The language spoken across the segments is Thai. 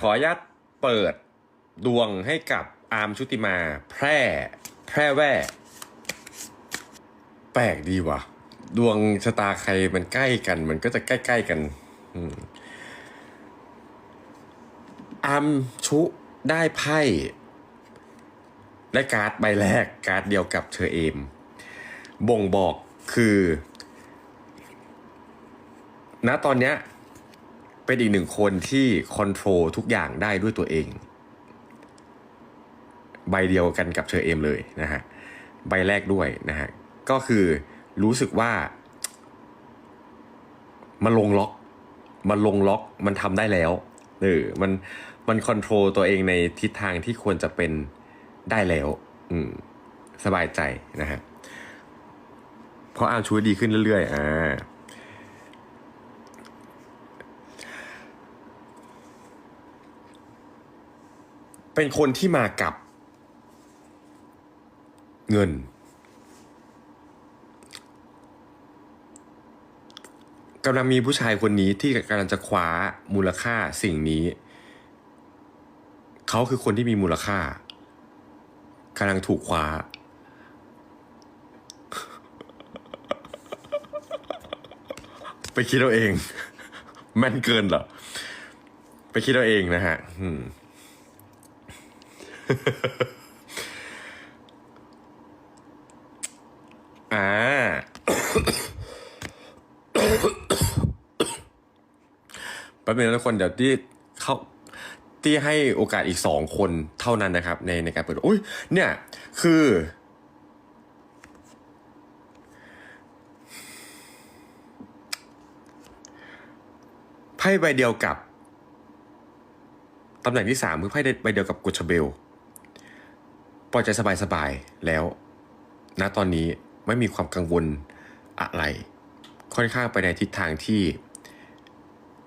ขออนุญาตเปิดดวงให้กับอาร์มชุติมา แพร่ แพร่แว่ แปลกดีว่ะ ดวงชะตาใครมันใกล้กัน มันก็จะใกล้ ๆ กันอืมอาร์มชุได้ไพ่ได้การ์ดใบแรกการ์ดเดียวกับเชอเอม บ่งบอกคือ ณตอนเนี้ย เป็นอีกหนึ่งคนที่คอนโทรลทุกอย่างได้ด้วยตัวเอง ใบเดียวกันกับเชอเอมเลยนะฮะ ใบแรกด้วยนะฮะ ก็คือรู้สึกว่า มันลงล็อก มันลงล็อก มันทำได้แล้วเออมัน มันคอนโทรลตัวเองในทิศทางที่ควรจะเป็นได้แล้ว อืม สบายใจนะฮะ เพราะอามช่วยดีขึ้นเรื่อยๆ อ่า เป็นคนที่มากับ เงิน กำลังมีผู้ชายคนนี้ที่กำลังจะคว้ามูลค่าสิ่งนี้ เขาคือคนที่มีมูลค่ากำลังถูกคว้าไปคิดเอาเอง แม่นเกินเหรอ ไปคิดเอาเองนะฮะ อืม อ่า แป๊บนึงนะทุกคนเดี๋ยวที่เข้าที่ให้โอกาสอีกสองคนเท่านั้นนะครับ ในในการเปิดอุ้ยเนี่ย คือไพ่ใบเดียวกับตำแหน่งที่สามคือไพ่ใบเดียวกับกุชเบล ปล่อยใจสบายๆแล้วณตอนนี้ไม่มีความกังวลอะไร ค่อนข้างไปในทิศทางที่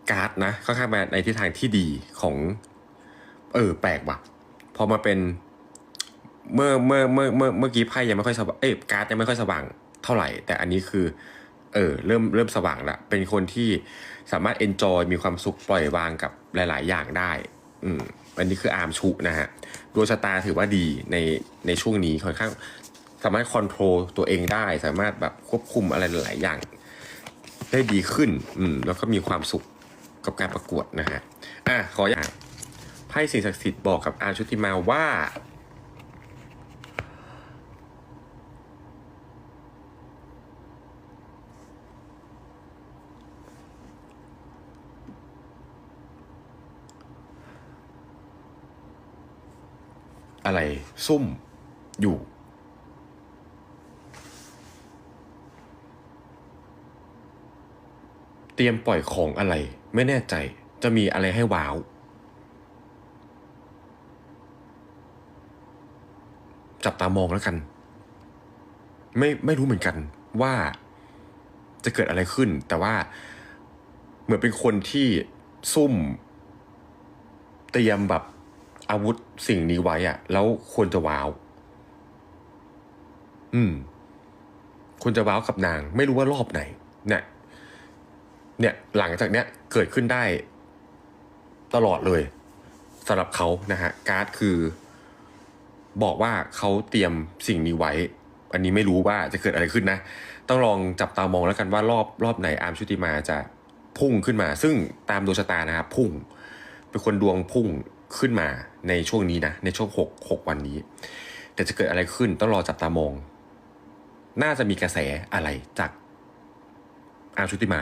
การ์ดนะค่อนข้างไปในทิศทางที่ดีของ เออ แปลกว่ะพอมาเป็นเมื่อเมื่อเมื่อเมื่อเมื่อกี้ไพ่ยังไม่ค่อยสว่างเอ้ยการ์ดยังไม่ค่อยสว่างเท่าไหร่ แต่อันนี้คือ เออ เริ่มเริ่มสว่างละเป็นคนที่สามารถเอนจอยมีความสุขปล่อยวางกับหลาย ๆ อย่างได้ อืม อันนี้คืออาร์มชุนะฮะดวงชะตาถือว่าดีในในช่วงนี้ค่อนข้างสามารถคอนโทรลตัวเองได้ สามารถแบบควบคุมอะไรหลายอย่าง ได้ดีขึ้นอืมแล้วก็มีความสุขกับการประกวดนะฮะอะขออย่างไพ่สิ่งศักดิ์สิทธิ์บอกกับอาร์มชุติมาว่า อะไรซุ่มอยู่ เตรียมปล่อยของอะไร ไม่แน่ใจจะมีอะไรให้ว้าว จับตามองแล้วกัน ไม่ไม่รู้เหมือนกันว่าจะเกิดอะไรขึ้น แต่ว่าเหมือนเป็นคนที่ซุ่ม เตรียมแบบ อาวุธสิ่งนี้ไว้อะแล้วควรจะว้าว อืมควรจะว้าวกับนาง ไม่รู้ว่ารอบไหน เนี่ย เนี่ย หลังจากเนี้ยเกิดขึ้นได้ตลอดเลยสำหรับเขานะฮะ การ์ดคือ บอกว่าเขาเตรียมสิ่งนี้ไว้ อันนี้ไม่รู้ว่าจะเกิดอะไรขึ้นนะ ต้องลองจับตามองแล้วกันว่ารอบรอบไหนอาร์มชุติมาจะพุ่งขึ้นมา ซึ่งตามดวงชะตานะครับพุ่ง เป็นคนดวงพุ่ง ขึ้นมาในช่วงนี้นะ ในช่วงหกหกวันนี้ แต่จะเกิดอะไรขึ้นต้องรอจับตามอง น่าจะมีกระแสอะไรจากอาชุติมา